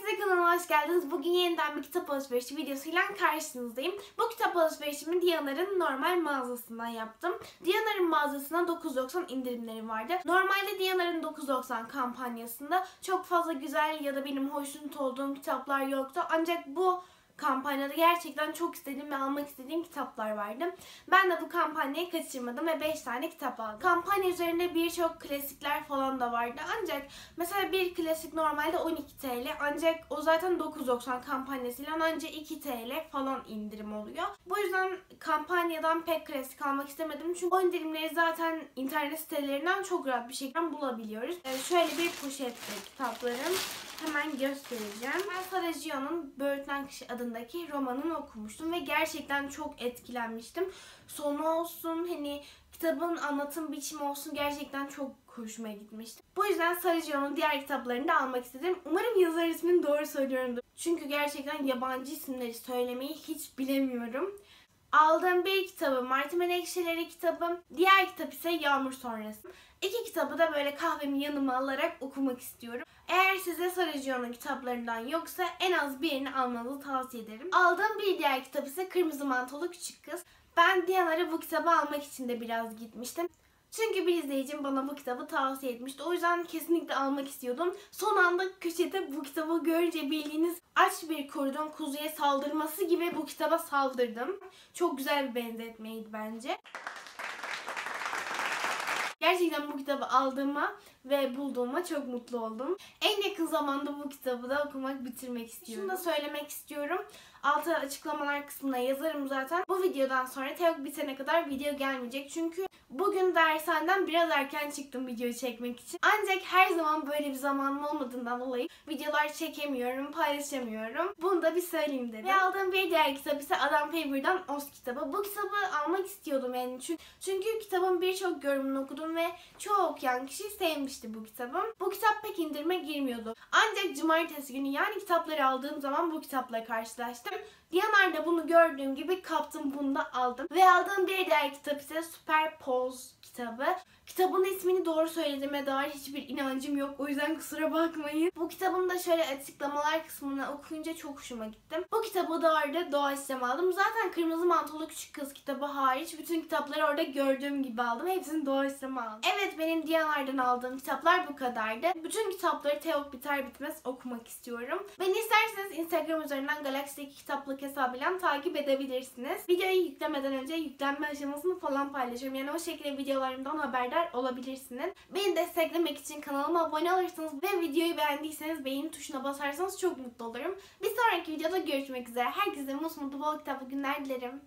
Herkese kanalıma hoş geldiniz. Bugün yeniden bir kitap alışverişi videosuyla karşınızdayım. Bu kitap alışverişimi Diyanar'ın normal mağazasından yaptım. Diyanar'ın mağazasına 9.90 indirimleri vardı. Normalde Diyanar'ın 9.90 kampanyasında çok fazla güzel ya da benim hoşnut olduğum kitaplar yoktu. Ancak bu kampanyada gerçekten çok istediğim ve almak istediğim kitaplar vardı. Ben de bu kampanyayı kaçırmadım ve 5 tane kitap aldım. Kampanya üzerinde birçok klasikler falan da vardı. Ancak mesela bir klasik normalde 12 TL ancak o zaten 9.90 kampanyasıyla ancak 2 TL falan indirim oluyor. Bu yüzden kampanyadan pek klasik almak istemedim. Çünkü o indirimleri zaten internet sitelerinden çok rahat bir şekilde bulabiliyoruz. Ee, şöyle bir poşette kitaplarım. Hemen göstereceğim. Ben Sarajevo'nun Böğürtlen Kışı adındaki romanını okumuştum ve gerçekten çok etkilenmiştim. Sonu olsun hani kitabın anlatım biçimi olsun gerçekten çok hoşuma gitmişti. Bu yüzden Sarajevo'nun diğer kitaplarını da almak istedim. Umarım yazar ismini doğru söylüyorumdur. Çünkü gerçekten yabancı isimleri söylemeyi hiç bilemiyorum. Aldığım bir kitabı Martı Menekşeleri kitabım. Diğer kitap ise Yağmur Sonrası. İki kitabı da böyle kahvemi yanıma alarak okumak istiyorum. Eğer size Sarajevo'nun kitaplarından yoksa en az birini almanızı tavsiye ederim. Aldığım bir diğer kitap ise Kırmızı Mantolu Küçük Kız. Ben Diyanar'a bu kitabı almak için de biraz gitmiştim. Çünkü bir izleyicim bana bu kitabı tavsiye etmişti. O yüzden kesinlikle almak istiyordum. Son anda köşede bu kitabı görünce bildiğiniz aç bir kurdun kuzuya saldırması gibi bu kitaba saldırdım. Çok güzel bir benzetmeydi bence. Gerçekten bu kitabı aldığıma ve bulduğuma çok mutlu oldum. En yakın zamanda bu kitabı da okumak, bitirmek istiyorum. Şunu da söylemek istiyorum. Altta açıklamalar kısmına yazarım zaten. Bu videodan sonra Teok bitene kadar video gelmeyecek. Çünkü bugün dershaneden biraz erken çıktım videoyu çekmek için. Ancak her zaman böyle bir zamanım olmadığından dolayı videolar çekemiyorum, paylaşamıyorum. Bunu da bir söyleyeyim dedim. Ve aldığım bir diğer kitap ise Adam Faber'dan Oz kitabı. Bu kitabı almak istiyordum yani. Çünkü, çünkü kitabın birçok yorumunu okudum ve çoğu okuyan kişi sevmişti bu kitabı. Bu kitap pek indirime girmiyordu. Ancak cumartesi günü yani kitapları aldığım zaman bu kitapla karşılaştım. Diyanar'da bunu gördüğüm gibi kaptım bunu da aldım. Ve aldığım bir diğer kitap ise Super Pose kitabı. Kitabın ismini doğru söylediğime dair hiçbir inancım yok. O yüzden kusura bakmayın. Bu kitabın da şöyle açıklamalar kısmını okuyunca çok hoşuma gittim. Bu kitabı da orada doğaçlama aldım. Zaten Kırmızı Mantolu Küçük Kız kitabı hariç bütün kitapları orada gördüğüm gibi aldım. Hepsini doğaçlama aldım. Evet benim Diyanar'dan aldığım kitaplar bu kadardı. Bütün kitapları Teok biter bitmez okumak istiyorum. Beni isterseniz Instagram üzerinden Galaxy'deki kitaplık hesabıyla takip edebilirsiniz. Videoyu yüklemeden önce yüklenme aşamasını falan paylaşıyorum. Yani o şekilde videolarımdan haberdar olabilirsiniz. Beni desteklemek için kanalıma abone olursanız ve videoyu beğendiyseniz beğeni tuşuna basarsanız çok mutlu olurum. Bir sonraki videoda görüşmek üzere. Herkese mutlu bol kitaplı günler dilerim.